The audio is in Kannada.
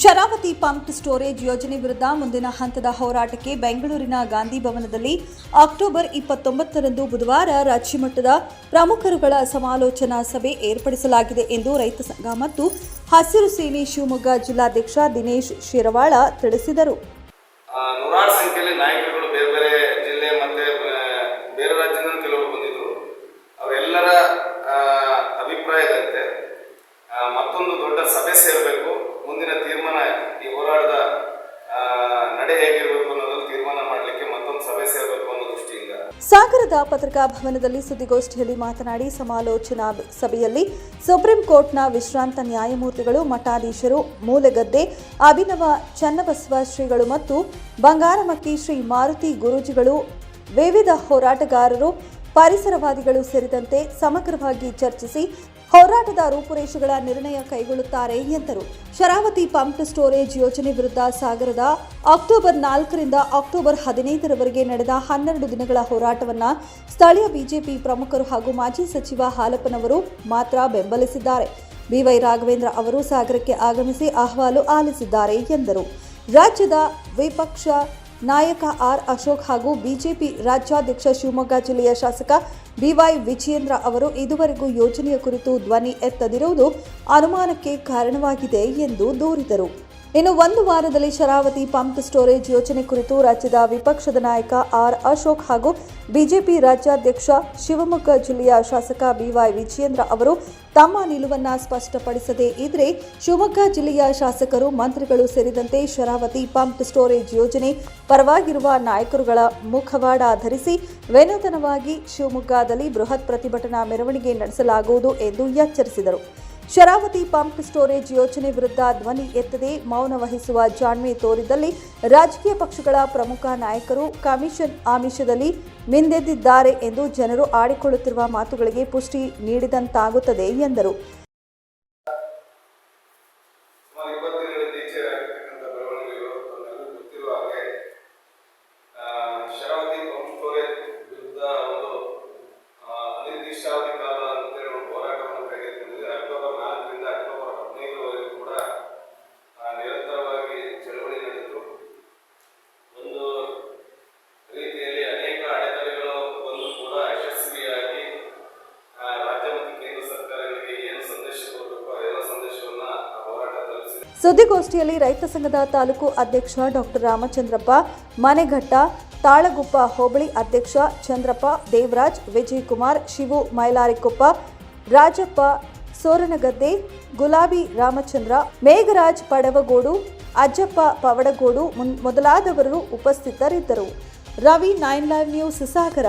ಶರಾವತಿ ಪಂಪ್ ಸ್ಟೋರೇಜ್ ಯೋಜನೆ ವಿರುದ್ಧ ಮುಂದಿನ ಹಂತದ ಹೋರಾಟಕ್ಕೆ ಬೆಂಗಳೂರಿನ ಗಾಂಧಿ ಭವನದಲ್ಲಿ ಅಕ್ಟೋಬರ್ ಇಪ್ಪತ್ತೊಂಬತ್ತರಂದು ಬುಧವಾರ ರಾಜ್ಯಮಟ್ಟದ ಪ್ರಮುಖರುಗಳ ಸಮಾಲೋಚನಾ ಸಭೆ ಏರ್ಪಡಿಸಲಾಗಿದೆ ಎಂದು ರೈತ ಸಂಘ ಮತ್ತು ಹಸಿರು ಸೇನೆ ಶಿವಮೊಗ್ಗ ಜಿಲ್ಲಾಧ್ಯಕ್ಷ ದಿನೇಶ್ ಶಿರವಾಳ ತಿಳಿಸಿದರು. ನಾಯಕರುಗಳು ಬೇರೆ ಬೇರೆ ಜಿಲ್ಲೆ ಮತ್ತೆ ಬೇರೆ ರಾಜ್ಯದಿಂದ ಸಾಗರದ ಪತ್ರಿಕಾ ಭವನದಲ್ಲಿ ಸುದ್ದಿಗೋಷ್ಠಿಯಲ್ಲಿ ಮಾತನಾಡಿ ಸಮಾಲೋಚನಾ ಸಭೆಯಲ್ಲಿ ಸುಪ್ರೀಂ ಕೋರ್ಟ್ನ ವಿಶ್ರಾಂತ ನ್ಯಾಯಮೂರ್ತಿಗಳು, ಮಠಾಧೀಶರು, ಮೂಲೆಗದ್ದೆ, ಅಭಿನವ ಚನ್ನಬಸವ ಶ್ರೀಗಳು ಮತ್ತು ಬಂಗಾರಮಕ್ಕಿ ಶ್ರೀ ಮಾರುತಿ ಗುರೂಜಿಗಳು, ವಿವಿಧ ಹೋರಾಟಗಾರರು ಪರಿಸರವಾದಿಗಳು ಸೇರಿದಂತೆ ಸಮಗ್ರವಾಗಿ ಚರ್ಚಿಸಿ ಹೋರಾಟದ ರೂಪುರೇಷೆಗಳ ನಿರ್ಣಯ ಕೈಗೊಳ್ಳುತ್ತಾರೆ ಎಂದರು. ಶರಾವತಿ ಪಂಪ್ ಸ್ಟೋರೇಜ್ ಯೋಜನೆ ವಿರುದ್ಧ ಸಾಗರದ ಅಕ್ಟೋಬರ್ ನಾಲ್ಕರಿಂದ ಅಕ್ಟೋಬರ್ ಹದಿನೈದರವರೆಗೆ ನಡೆದ ಹನ್ನೆರಡು ದಿನಗಳ ಹೋರಾಟವನ್ನ ಸ್ಥಳೀಯ ಬಿಜೆಪಿ ಪ್ರಮುಖರು ಹಾಗೂ ಮಾಜಿ ಸಚಿವ ಹಾಲಪ್ಪನವರು ಮಾತ್ರ ಬೆಂಬಲಿಸಿದ್ದಾರೆ. ಬಿವೈ ರಾಘವೇಂದ್ರ ಅವರು ಸಾಗರಕ್ಕೆ ಆಗಮಿಸಿ ಅಹವಾಲು ಆಲಿಸಿದ್ದಾರೆ ಎಂದರು. ರಾಜ್ಯದ ವಿಪಕ್ಷ ನಾಯಕ ಆರ್ ಅಶೋಕ್ ಹಾಗೂ ಬಿಜೆಪಿ ರಾಜ್ಯಾಧ್ಯಕ್ಷ ಶಿವಮೊಗ್ಗ ಜಿಲ್ಲೆಯ ಶಾಸಕ ಬಿವೈ ವಿಜಯೇಂದ್ರ ಅವರು ಇದುವರೆಗೂ ಯೋಜನೆಯ ಕುರಿತು ಧ್ವನಿ ಎತ್ತದಿರುವುದು ಅನುಮಾನಕ್ಕೆ ಕಾರಣವಾಗಿದೆ ಎಂದು ದೂರಿದರು. ಇನ್ನು ಒಂದು ವಾರದಲ್ಲಿ ಶರಾವತಿ ಪಂಪ್ ಸ್ಟೋರೇಜ್ ಯೋಜನೆ ಕುರಿತು ರಾಜ್ಯದ ವಿಪಕ್ಷದ ನಾಯಕ ಆರ್ ಅಶೋಕ್ ಹಾಗೂ ಬಿಜೆಪಿ ರಾಜ್ಯಾಧ್ಯಕ್ಷ ಶಿವಮೊಗ್ಗ ಜಿಲ್ಲೆಯ ಶಾಸಕ ಬಿವೈ ವಿಜಯೇಂದ್ರ ಅವರು ತಮ್ಮ ನಿಲುವನ್ನು ಸ್ಪಷ್ಟಪಡಿಸದೇ ಇದ್ರೆ ಶಿವಮೊಗ್ಗ ಜಿಲ್ಲೆಯ ಶಾಸಕರು, ಮಂತ್ರಿಗಳು ಸೇರಿದಂತೆ ಶರಾವತಿ ಪಂಪ್ ಸ್ಟೋರೇಜ್ ಯೋಜನೆ ಪರವಾಗಿರುವ ನಾಯಕರುಗಳ ಮುಖವಾಡ ಧರಿಸಿ ವಿನೂತನವಾಗಿ ಶಿವಮೊಗ್ಗದಲ್ಲಿ ಬೃಹತ್ ಪ್ರತಿಭಟನಾ ಮೆರವಣಿಗೆ ನಡೆಸಲಾಗುವುದು ಎಂದು ಎಚ್ಚರಿಸಿದರು. ಶರಾವತಿ ಪಂಪ್ ಸ್ಟೋರೇಜ್ ಯೋಜನೆ ವಿರುದ್ಧ ಧ್ವನಿ ಎತ್ತದೆ ಮೌನ ವಹಿಸುವ ಜಾಣ್ಮೆ ತೋರಿದಲ್ಲಿ ರಾಜಕೀಯ ಪಕ್ಷಗಳ ಪ್ರಮುಖ ನಾಯಕರು ಕಮಿಷನ್ ಆಮಿಷದಲ್ಲಿ ಮಿಂದೆದ್ದಿದ್ದಾರೆ ಎಂದು ಜನರು ಆಡಿಕೊಳ್ಳುತ್ತಿರುವ ಮಾತುಗಳಿಗೆ ಪುಷ್ಟಿ ನೀಡಿದಂತಾಗುತ್ತದೆ ಎಂದರು. ಸುದ್ದಿಗೋಷ್ಠಿಯಲ್ಲಿ ರೈತ ಸಂಘದ ತಾಲೂಕು ಅಧ್ಯಕ್ಷ ಡಾಕ್ಟರ್ ರಾಮಚಂದ್ರಪ್ಪ, ಮನೆಘಟ್ಟ, ತಾಳಗುಪ್ಪ ಹೋಬಳಿ ಅಧ್ಯಕ್ಷ ಚಂದ್ರಪ್ಪ, ದೇವರಾಜ್, ವಿಜಯಕುಮಾರ್, ಶಿವು ಮೈಲಾರಿಕೊಪ್ಪ, ರಾಜಪ್ಪ, ಸೋರನಗದ್ದೆ, ಗುಲಾಬಿ ರಾಮಚಂದ್ರ, ಮೇಘರಾಜ್ ಪಡವಗೋಡು, ಅಜ್ಜಪ್ಪ ಪವಡಗೋಡು ಮೊದಲಾದವರು ಉಪಸ್ಥಿತರಿದ್ದರು. Ravi nine live news Sagar